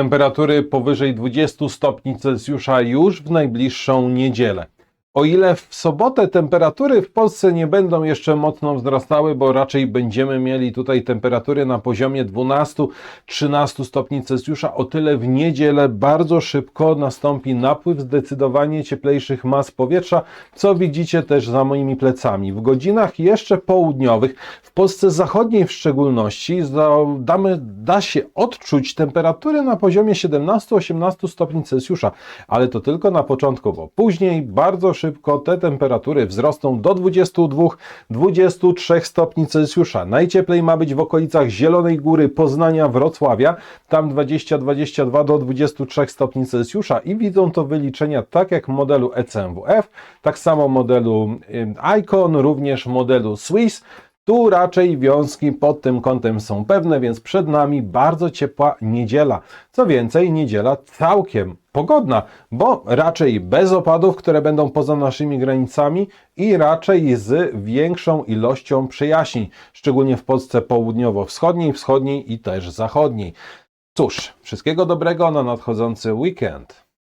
Temperatury powyżej 20 stopni Celsjusza już w najbliższą niedzielę. O ile w sobotę temperatury w Polsce nie będą jeszcze mocno wzrastały, bo raczej będziemy mieli tutaj temperatury na poziomie 12-13 stopni Celsjusza, o tyle w niedzielę bardzo szybko nastąpi napływ zdecydowanie cieplejszych mas powietrza, co widzicie też za moimi plecami. W godzinach jeszcze południowych, w Polsce zachodniej w szczególności, damy, da się odczuć temperatury na poziomie 17-18 stopni Celsjusza, ale to tylko na początku, bo później bardzo szybko te temperatury wzrosną do 22-23 stopni Celsjusza. Najcieplej ma być w okolicach Zielonej Góry, Poznania, Wrocławia, tam 20-22 do 23 stopni Celsjusza i widzą to wyliczenia tak jak modelu ECMWF, tak samo modelu Icon, również modelu Swiss. Tu raczej wiązki pod tym kątem są pewne, więc przed nami bardzo ciepła niedziela. Co więcej, niedziela całkiem pogodna, bo raczej bez opadów, które będą poza naszymi granicami i raczej z większą ilością przejaśnień, szczególnie w Polsce południowo-wschodniej, wschodniej i też zachodniej. Cóż, wszystkiego dobrego na nadchodzący weekend.